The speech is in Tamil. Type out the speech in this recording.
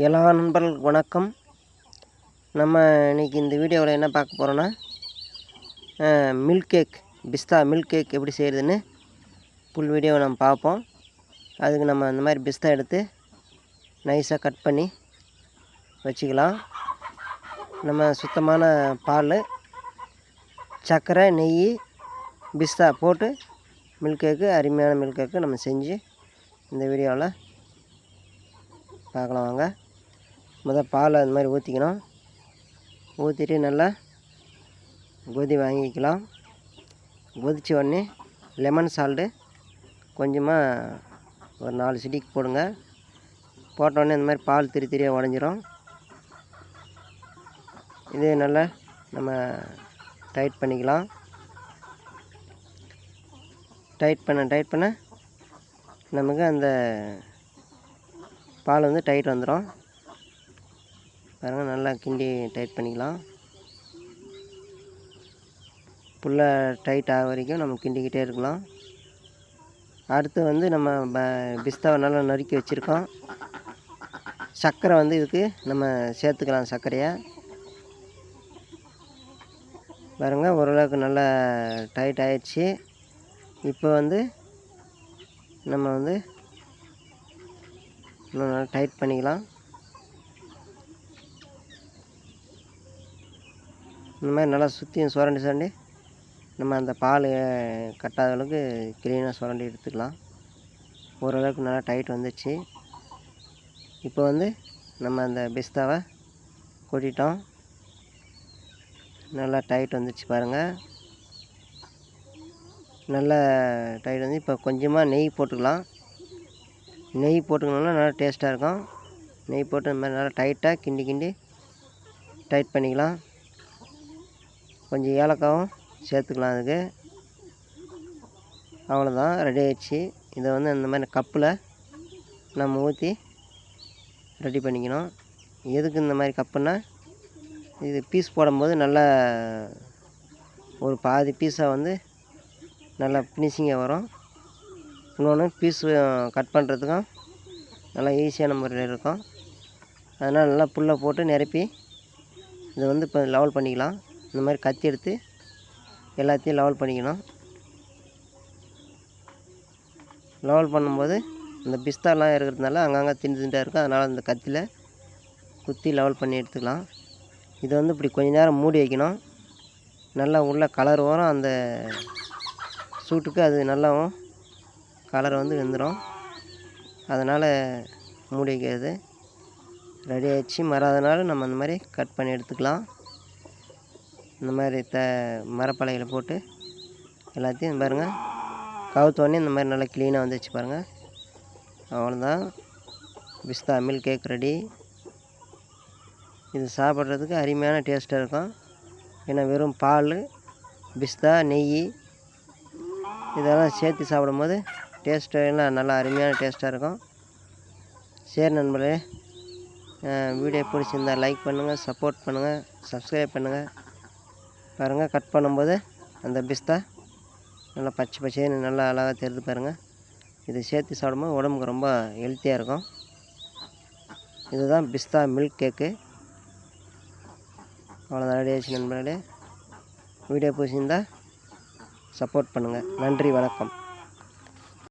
எல்லா நண்பர்களுக்கு வணக்கம். நம்ம இன்றைக்கி இந்த வீடியோவில் என்ன பார்க்க போகிறோன்னா milk cake pista milk cake எப்படி செய்கிறதுன்னு ஃபுல் வீடியோவை நம்ம பார்ப்போம். அதுக்கு நம்ம அந்த மாதிரி பிஸ்தா எடுத்து நைஸாக கட் பண்ணி வச்சுக்கலாம். நம்ம சுத்தமான பால் சர்க்கரை நெய் பிஸ்தா போட்டு மில்க் கேக்கு அருமையான மில்க் கேக்கு நம்ம செஞ்சு இந்த வீடியோவில் பார்க்கலாம் வாங்க. முதல் பாலை அந்த மாதிரி ஊற்றிக்கணும் ஊற்றிட்டு நல்லா கொதி வாங்கிக்கலாம். கொதித்த உடனே லெமன் சால்ட்டு கொஞ்சமாக ஒரு நாலு சிட்டிக்கு போடுங்க. போட்டோடனே இந்த மாதிரி பால் திரி திரியாக உடஞ்சிரும். இது நல்லா நம்ம டைட் பண்ணிக்கலாம். டைட் பண்ண டைட் பண்ண நமக்கு அந்த பால் வந்து டைட் வந்துடும் பாருங்கள் நல்லா கிண்டி டைட் பண்ணிக்கலாம். புல்லை டைட் ஆக வரைக்கும் நம்ம கிண்டிக்கிட்டே இருக்கலாம். அடுத்து வந்து நம்ம ப பிஸ்தாவை நல்லா நறுக்கி வச்சுருக்கோம். சர்க்கரை வந்து இதுக்கு நம்ம சேர்த்துக்கலாம் சர்க்கரையை. பாருங்கள் ஓரளவுக்கு நல்லா டைட் ஆயிடுச்சு. இப்போ வந்து நம்ம வந்து இன்னும் நல்லா டைட் பண்ணிக்கலாம். இந்த மாதிரி நல்லா சுற்றியும் சுரண்டி சுரண்டி நம்ம அந்த பால் கட்டாத அளவுக்கு க்ளீனாக சுரண்டி எடுத்துக்கலாம். ஓரளவுக்கு நல்லா டைட் வந்துச்சு. இப்போ வந்து நம்ம அந்த பிஸ்தாவை கொட்டிட்டோம். நல்லா டைட் வந்துச்சு பாருங்கள் நல்லா டைட் வந்து இப்போ கொஞ்சமாக நெய் போட்டுக்கலாம். நெய் போட்டுக்கணுன்னா நல்லா டேஸ்ட்டாக இருக்கும். நெய் போட்டு இந்த மாதிரி நல்லா டைட்டாக கிண்டி கிண்டி டைட் பண்ணிக்கலாம். கொஞ்சம் ஏலக்காவும் சேர்த்துக்கலாம் அதுக்கு. அவ்வளோதான் ரெடி ஆயிடுச்சு. இதை வந்து இந்த மாதிரி கப்பில் நம்ம ஊற்றி ரெடி பண்ணிக்கணும். எதுக்கு இந்த மாதிரி கப்புன்னா இது பீஸ் போடும்போது நல்லா ஒரு பாதி பீஸாக வந்து நல்லா ஃபினிஷிங்காக வரும். இன்னொன்று பீஸ் கட் பண்ணுறதுக்கும் நல்லா ஈஸியான முறையில் இருக்கும். அதனால் நல்லா புல்லை போட்டு நிரப்பி இதை வந்து இப்போ லெவல் பண்ணிக்கலாம். இந்த மாதிரி கத்தி எடுத்து எல்லாத்தையும் லெவல் பண்ணிக்கணும். லெவல் பண்ணும்போது இந்த பிஸ்தாலாம் இருக்கிறதுனால அங்கங்கே திண்டு திண்டாக இருக்கும். அதனால் அந்த கத்தியில் குத்தி லெவல் பண்ணி எடுத்துக்கலாம். இதை வந்து இப்படி கொஞ்ச நேரம் மூடி வைக்கணும். நல்லா உள்ள கலர் வரும். அந்த சூட்டுக்கு அது நல்லாவும் கலர் வந்து வெந்துடும் அதனால் மூடி வைக்கிறது. ரெடி ஆகிடுச்சு மறாத நம்ம அந்த மாதிரி கட் பண்ணி எடுத்துக்கலாம். இந்த மாதிரி த மரப்பலகையில் போட்டு எல்லாத்தையும் பாருங்கள் கவுத்தோடனே இந்த மாதிரி நல்லா க்ளீனாக வந்துச்சு பாருங்கள் அவ்வளோதான் பிஸ்தா மில்க் கேக் ரெடி இது சாப்பிட்றதுக்கு அருமையான டேஸ்ட்டாக இருக்கும். ஏன்னா வெறும் பால் பிஸ்தா நெய் இதெல்லாம் சேர்த்து சாப்பிடும்போது டேஸ்ட்டு எல்லாம் நல்லா அருமையான டேஸ்ட்டாக இருக்கும். சரி நண்பர்களே வீடியோ பிடிச்சிருந்தால் லைக் பண்ணுங்கள் சப்போர்ட் பண்ணுங்கள் சப்ஸ்கிரைப் பண்ணுங்கள் பாருங்கள் கட் பண்ணும்போது அந்த பிஸ்தா நல்லா பச்சை பச்சைன்னு நல்லா அழகாக தெரிது பாருங்கள் இது சேர்த்து சாப்பிடும்போது உடம்புக்கு ரொம்ப ஹெல்த்தியாக இருக்கும். இதுதான் பிஸ்தா மில்க் கேக்கு அவ்வளோதான் ரெடி ஆச்சு நண்பர்களே. வீடியோ பிடிச்சிருந்தால் சப்போர்ட் பண்ணுங்கள் நன்றி வணக்கம்.